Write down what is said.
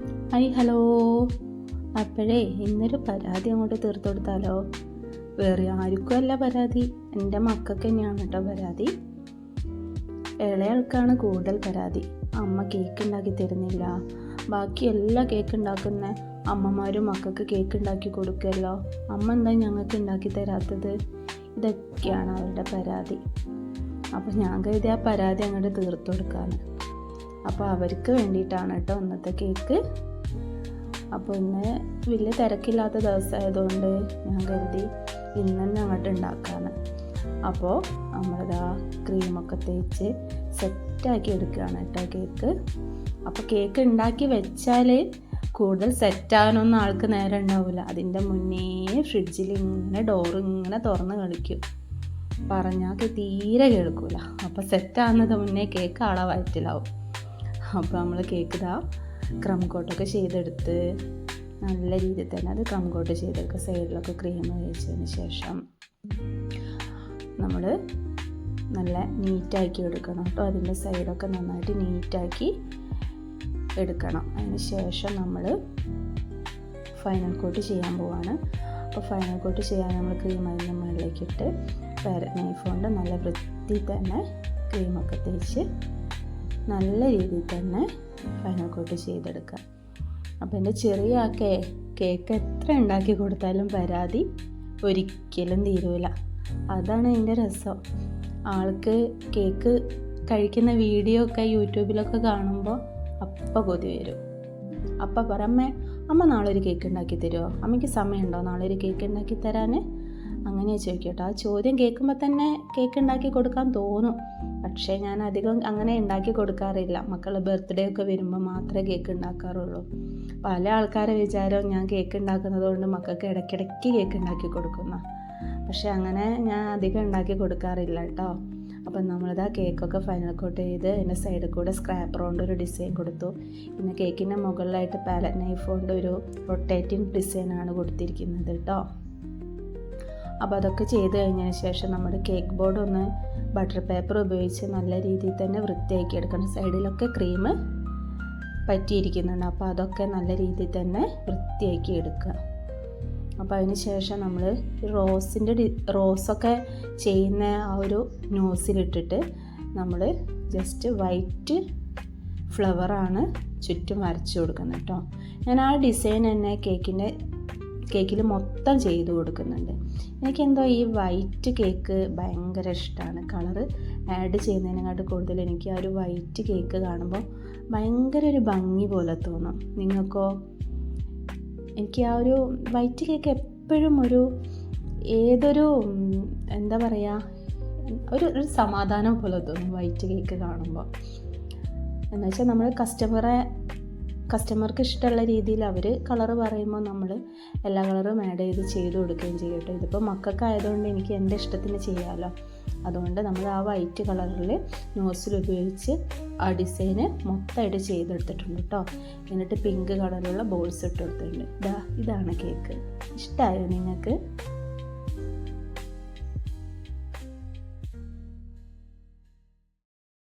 Hi hello. അപ്പോഴേ ഇന്നൊരു പരാതി അങ്ങോട്ട് തീർത്തു കൊടുത്താലോ? വേറെ ആർക്കും അല്ല പരാതി. എന്റെ മക്കൾക്ക് തന്നെയാണ് കേട്ടോ പരാതി. ഇളയാൾക്കാണ് കൂടുതൽ പരാതി. അമ്മ കേക്ക് ഉണ്ടാക്കി തരുന്നില്ല. ബാക്കി എല്ലാ കേക്ക് ഉണ്ടാക്കുന്ന അമ്മമാരും മക്കൾക്ക് കേക്ക് ഉണ്ടാക്കി കൊടുക്കുമല്ലോ. അമ്മ എന്താ ഞങ്ങൾക്ക് ഉണ്ടാക്കി തരാത്തത്? ഇതൊക്കെയാണ് അവരുടെ പരാതി. അപ്പോൾ ഞാൻ കരുതി ആ പരാതി അങ്ങോട്ട് തീർത്തു കൊടുക്കാന്ന് അപ്പോൾ അവർക്ക് വേണ്ടിയിട്ടാണ് കേട്ടോ ഇന്നത്തെ കേക്ക്. അപ്പോൾ ഇന്ന് വലിയ തിരക്കില്ലാത്ത ദിവസമായതുകൊണ്ട് ഞാൻ കരുതി ഇന്ന് തന്നെ അങ്ങോട്ട് ഉണ്ടാക്കാണ് അപ്പോൾ നമ്മളിതാ ക്രീമൊക്കെ തേച്ച് സെറ്റാക്കി എടുക്കുകയാണ് കേട്ടോ കേക്ക്. അപ്പോൾ കേക്ക് ഉണ്ടാക്കി വെച്ചാൽ കൂടുതൽ സെറ്റാകാനൊന്നും ആൾക്ക് നേരം ഉണ്ടാവില്ല അതിന്റെ മുന്നേ ഫ്രിഡ്ജിൽ ഇങ്ങനെ ഡോറ് ഇങ്ങനെ തുറന്ന് കളിക്കും. പറഞ്ഞാൽ തീരെ കേൾക്കൂല. അപ്പോൾ സെറ്റാകുന്നത് മുന്നേ കേക്ക് ആളെ വയറ്റിലാവും അപ്പോൾ നമ്മൾ കേക്ക് ഇതാ ക്രം കോട്ടൊക്കെ ചെയ്തെടുത്ത് നല്ല രീതിയിൽ തന്നെ അത് ക്രം കോട്ട് ചെയ്തെടുക്കുക സൈഡിലൊക്കെ ക്രീം കഴിച്ചതിന് ശേഷം നമ്മൾ നല്ല നീറ്റാക്കി എടുക്കണം കേട്ടോ. അതിന്റെ സൈഡൊക്കെ നന്നായിട്ട് നീറ്റാക്കി എടുക്കണം. അതിന് ശേഷം നമ്മൾ ഫൈനൽ കോട്ട് ചെയ്യാൻ പോവാണ്. അപ്പോൾ ഫൈനൽ കോട്ട് ചെയ്യാൻ നമ്മൾ ക്രീം അതിന്റെ മുകളിലേക്ക് ഇട്ട് പാരറ്റ് നൈഫ് കൊണ്ട് നല്ല വൃത്തി തന്നെ ക്രീമൊക്കെ തേച്ച് നല്ല രീതിയിൽ തന്നെ ഫൈനൽ കോട്ട് ചെയ്തെടുക്കുക. അപ്പോൾ എന്റെ ചെറിയ ആ കേ കേക്ക് എത്ര ഉണ്ടാക്കി കൊടുത്താലും പരാതി ഒരിക്കലും തീരൂല. അതാണ് അതിന്റെ രസം. ആൾക്ക് കേക്ക് കഴിക്കുന്ന വീഡിയോ ഒക്കെ യൂട്യൂബിലൊക്കെ കാണുമ്പോൾ അപ്പം കൊതി വരും. അപ്പം പറമ്മേ അമ്മ നാളെ ഒരു കേക്ക് ഉണ്ടാക്കി തരുമോ അമ്മയ്ക്ക് സമയമുണ്ടോ നാളെ ഒരു കേക്ക് ഉണ്ടാക്കി തരാൻ? അങ്ങനെ ചോദിക്കട്ടോ. ആ ചോദ്യം കേൾക്കുമ്പോൾ തന്നെ കേക്ക് ഉണ്ടാക്കി കൊടുക്കാൻ തോന്നും. പക്ഷേ ഞാൻ അധികം അങ്ങനെ ഉണ്ടാക്കി കൊടുക്കാറില്ല. മക്കൾ ബർത്ത്ഡേ ഒക്കെ വരുമ്പോൾ മാത്രമേ കേക്ക് ഉണ്ടാക്കാറുള്ളൂ. പല ആൾക്കാരെ വിചാരം ഞാൻ കേക്ക് ഉണ്ടാക്കുന്നത് കൊണ്ട് മക്കൾക്ക് ഇടയ്ക്കിടയ്ക്ക് കേക്ക് ഉണ്ടാക്കി കൊടുക്കുന്ന. പക്ഷേ അങ്ങനെ ഞാൻ അധികം ഉണ്ടാക്കി കൊടുക്കാറില്ല കേട്ടോ. അപ്പം നമ്മളിതാ കേക്കൊക്കെ ഫൈനൽ കോട്ട് ചെയ്ത് അതിന്റെ സൈഡിൽ കൂടെ സ്ക്രാപ്പർ കൊണ്ട് ഒരു ഡിസൈൻ കൊടുത്തു. പിന്നെ കേക്കിന്റെ മുകളിലായിട്ട് പാലറ്റ് നൈഫ് കൊണ്ട് ഒരു റൊട്ടേറ്റിംഗ് ഡിസൈനാണ് കൊടുത്തിരിക്കുന്നത് കേട്ടോ. അപ്പോൾ അതൊക്കെ ചെയ്ത് കഴിഞ്ഞതിന് ശേഷം നമ്മുടെ കേക്ക് ബോർഡ് ഒന്ന് ബട്ടർ പേപ്പർ ഉപയോഗിച്ച് നല്ല രീതിയിൽ തന്നെ വൃത്തിയാക്കി എടുക്കണം. സൈഡിലൊക്കെ ക്രീം പറ്റിയിരിക്കുന്നുണ്ട്. അപ്പോൾ അതൊക്കെ നല്ല രീതിയിൽ തന്നെ വൃത്തിയാക്കി എടുക്കുക. അപ്പോൾ അതിന് ശേഷം നമ്മൾ റോസിന്റെ ഡി റോസൊക്കെ ചെയ്യുന്ന ആ ഒരു നോസിലിട്ടിട്ട് നമ്മൾ ജസ്റ്റ് വൈറ്റ് ഫ്ലവറാണ് ചുറ്റും വരച്ചു കൊടുക്കുന്നത് കേട്ടോ. ഞാൻ ആ ഡിസൈൻ തന്നെ കേക്കിന്റെ കേക്കിൽ മൊത്തം ചെയ്ത് കൊടുക്കുന്നുണ്ട്. എനിക്കെന്തോ ഈ വൈറ്റ് കേക്ക് ഭയങ്കര ഇഷ്ടമാണ് കളറ് ആഡ് ചെയ്യുന്നതിനെക്കാട്ട് കൂടുതൽ എനിക്ക് ആ ഒരു വൈറ്റ് കേക്ക് കാണുമ്പോൾ ഭയങ്കര ഒരു ഭംഗി പോലെ തോന്നും. നിങ്ങൾക്കോ? എനിക്ക് ആ ഒരു വൈറ്റ് കേക്ക് എപ്പോഴും ഒരു ഏതൊരു എന്താ പറയുക ഒരു ഒരു സമാധാനം പോലെ തോന്നും വൈറ്റ് കേക്ക് കാണുമ്പോൾ എന്നുവെച്ചാൽ നമ്മൾ കസ്റ്റമറെ കസ്റ്റമർക്ക് ഇഷ്ടമുള്ള രീതിയിൽ അവർ കളർ പറയുമ്പോൾ നമ്മൾ എല്ലാ കളറും ആഡ് ചെയ്ത് ചെയ്ത് കൊടുക്കുകയും ചെയ്യും കേട്ടോ. ഇതിപ്പോൾ മക്കൾക്കായതുകൊണ്ട് എനിക്ക് എന്റെ ഇഷ്ടത്തിന് ചെയ്യാമല്ലോ അതുകൊണ്ട് നമ്മൾ ആ വൈറ്റ് കളറിൽ നോസിൽ ഉപയോഗിച്ച് ആ ഡിസൈന് മൊത്തമായിട്ട് ചെയ്തെടുത്തിട്ടുണ്ട് കേട്ടോ. എന്നിട്ട് പിങ്ക് കളറുള്ള ബോൾസ് ഇട്ട് കൊടുത്തിട്ടുണ്ട്. ഇതാ ഇതാണ് കേക്ക് ഇഷ്ടമായോ നിങ്ങൾക്ക്?